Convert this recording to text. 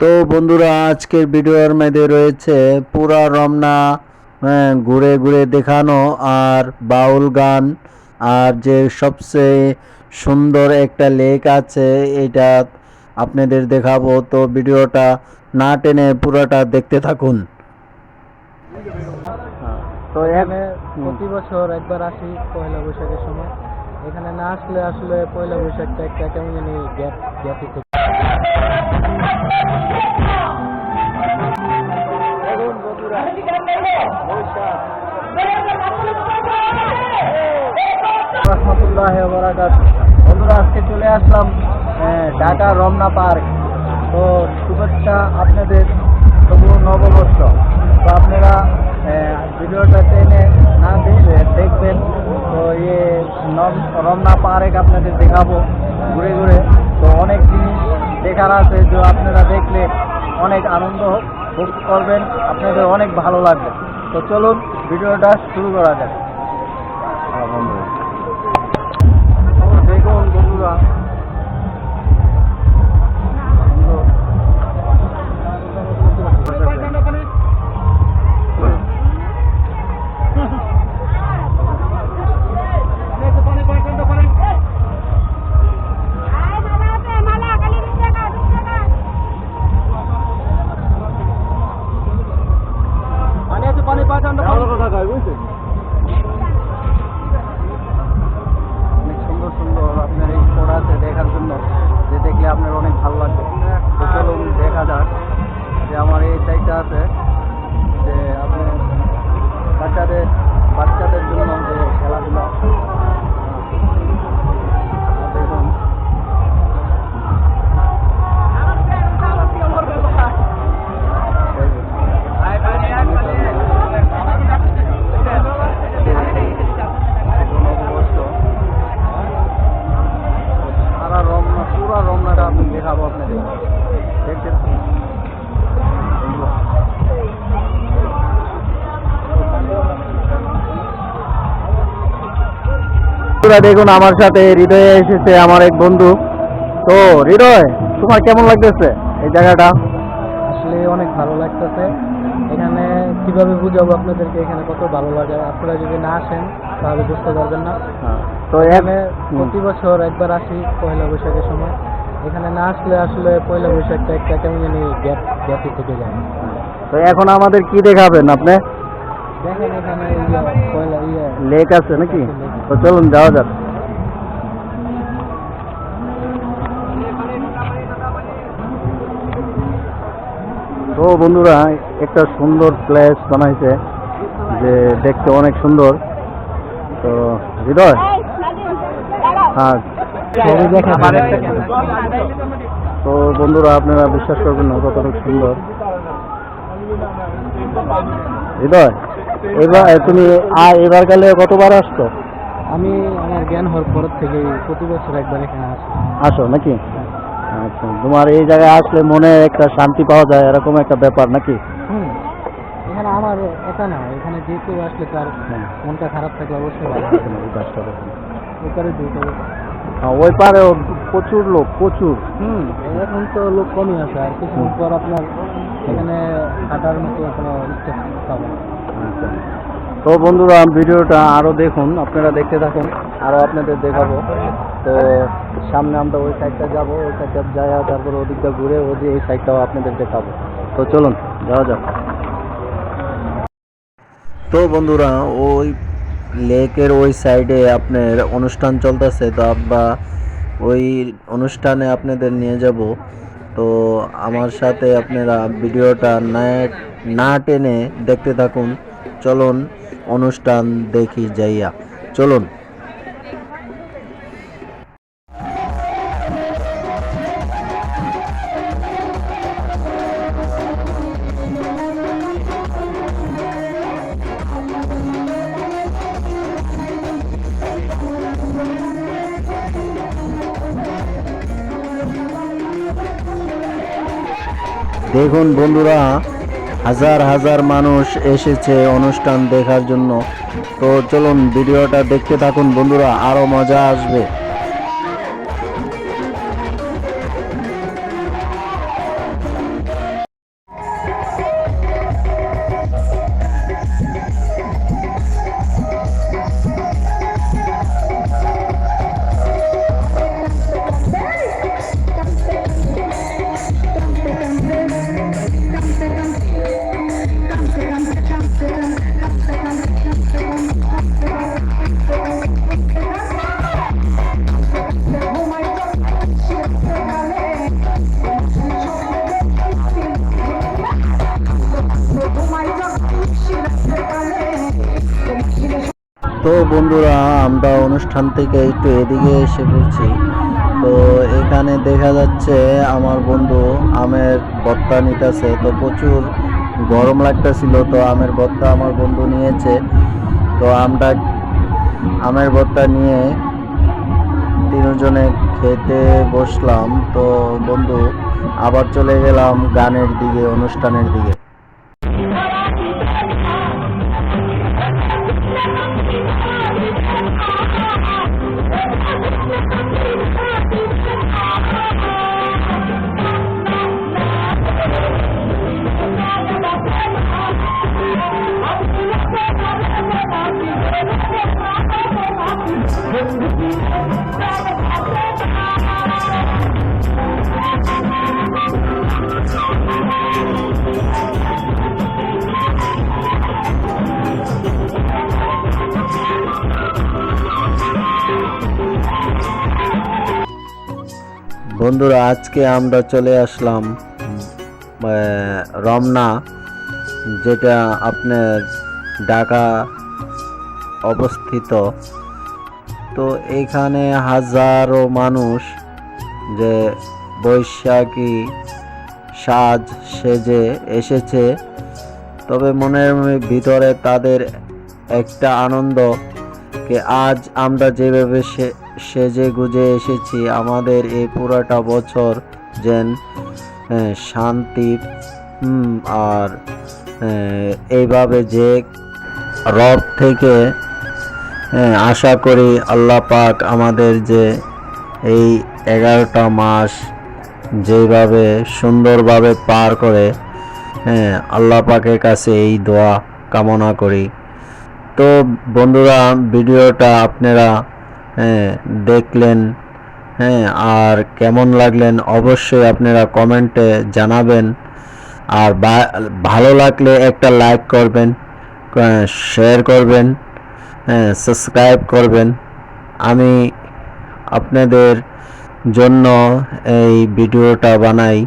তো বন্ধুরা আজকের ভিডিওর মধ্যে রয়েছে পুরা রমনা হ্যাঁ, ঘুরে ঘুরে দেখানো আর বাউল গান। আর যে সবচেয়ে সুন্দর একটা লেক আছে এটা আপনাদের দেখাবো। তো ভিডিওটা না টেনে পুরোটা দেখতে থাকুন। তো এখানে প্রতি বছর একবার আসি পয়লা বৈশাখের সময়। এখানে না আসলে আসলে পয়লা বৈশাখটা একটা কেমন জানি গ্যাপ আসলাম ঢাকা রমনা পার্ক। তো শুভেচ্ছা আপনাদের তবু নববর্ষ। তো আপনারা ভিডিওটা টেনে না দেখবেন তো ইয়ে রমনা পার্ক আপনাদের দেখাবো ঘুরে ঘুরে। তো অনেক জিনিস দেখার আছে যে আপনারা দেখলে অনেক আনন্দ ভোগ করবেন আপনাদের অনেক ভালো লাগবে। তো চলুন ভিডিওটা শুরু করা যাক। দেখুন বন্ধুরা বন্ধুরা দেখুন আমার সাথে হৃদয়ে এসেছে আমার এক বন্ধু। তো হৃদয় তোমার কেমন লাগতেছে এই জায়গাটা? আসলে অনেক ভালো লাগতেছে। এখানে কীভাবে বুঝাবো আপনাদেরকে? এখানে কত ভালো লাগে। আপনারা যদি না আসেন তাহলে বুঝতে পারবেন না। তো এখানে প্রতি বছর একবার আসি পয়লা বৈশাখের সময়। এখানে না আসলে আসলে পয়লা বৈশাখটা একটা কেমন জানি গ্যাপ গ্যাপই থেকে যায়। তো এখন আমাদের কি দেখাবেন আপনি? দেখেন এখানে পয়লা ইয়ে। লেক আছে নাকি? তো চলুন, যাওয়া যাক। তো বন্ধুরা, একটা সুন্দর প্লেস বানাইছে যে দেখতে অনেক সুন্দর। তো হৃদয় হ্যাঁ। তো বন্ধুরা, আপনারা বিশ্বাস করবেন না, কতটুকু সুন্দর। হৃদয়, এবার তুমি আর এবার গেলে কতবার আসতো আমি আমার জ্ঞান হওয়ার পর থেকে প্রতি বছর একবার এখানে আসি। আসো নাকি? আচ্ছা তোমার এই জায়গায় আসলে মনে একটা শান্তি পাওয়া যায় এরকম একটা ব্যাপার নাকি? হুম। এখানে আমার একা না এখানে যে কেউ আসলে তার মনটা খারাপ থাকলে অবশ্যই ভালো ওপারে দুই তবে হ্যাঁ, ওই প্রচুর লোক প্রচুর। হুম এখন তো লোক কমই আছে আর কিছুদিন পর আপনার এখানে হাঁটার মতো কোনো ইচ্ছা পাবে না। তো বন্ধুরা, ভিডিওটা আরও দেখুন, আপনারা দেখতে থাকুন, আরও আপনাদের দেখাবো। তো সামনে আমরা ওই সাইডটা যাব, ওই সাইডটা যাই, তারপর ওদিকটা ঘুরে ওদিকে এই সাইডটাও আপনাদের দেখাবো। তো চলুন, যাওয়া যাক। তো বন্ধুরা, ওই লেকের ওই সাইডে আপনার অনুষ্ঠান চলতেছে, তো আব্বা ওই অনুষ্ঠানে আপনাদের নিয়ে যাব। তো আমার সাথে আপনারা ভিডিওটা না না টেনে দেখতে থাকুন। চলুন অনুষ্ঠান দেখি যাইয়া। চলুন। দেখুন বন্ধুরা হাজার হাজার মানুষ এসেছে অনুষ্ঠান দেখার জন্য। তো চলুন, ভিডিওটা দেখতে থাকুন। বন্ধুরা আরও মজা আসবে। তো বন্ধুরা, আমরা অনুষ্ঠান থেকে একটু এদিকে এসে পড়ছি। তো এখানে দেখা যাচ্ছে আমার বন্ধু আমের ভর্তা নিতেছে। তো প্রচুর গরম লাগতেছিল, তো আমের ভর্তা আমার বন্ধু নিয়েছে। তো আমরা আমের ভর্তা নিয়ে তিনজনে খেতে বসলাম। তো বন্ধু, আবার চলে গেলাম গানের দিকে, অনুষ্ঠানের দিকে। বন্ধুরা আজকে আমরা চলে আসলাম রমনা যেটা আপনার ঢাকা অবস্থিত। তো এখানে হাজারো মানুষ যে বৈশাখী সাজ সেজে এসেছে। তবে মনের ভিতরে তাদের একটা আনন্দ কে আজ আমরা যেভাবে সেজে গুজে এসেছি আমাদের এই পুরোটা বছর যেন আহ, শান্তি হুম, আর এইভাবে যে রব থেকে আশা করি আল্লাহ পাক আমাদের যে এই এগারোটা মাস যেভাবে সুন্দরভাবে পার করে হ্যাঁ আল্লাহ পাকের কাছে এই দোয়া কামনা করি। তো বন্ধুরা, ভিডিওটা আপনারা হ্যাঁ দেখলেন হ্যাঁ আর কেমন লাগলেন অবশ্যই আপনারা কমেন্টে জানাবেন। আর ভালো লাগলে একটা লাইক করবেন শেয়ার করবেন। হ্যাঁ সাবস্ক্রাইব করবেন। আমি আপনাদের জন্য এই ভিডিওটা বানাই।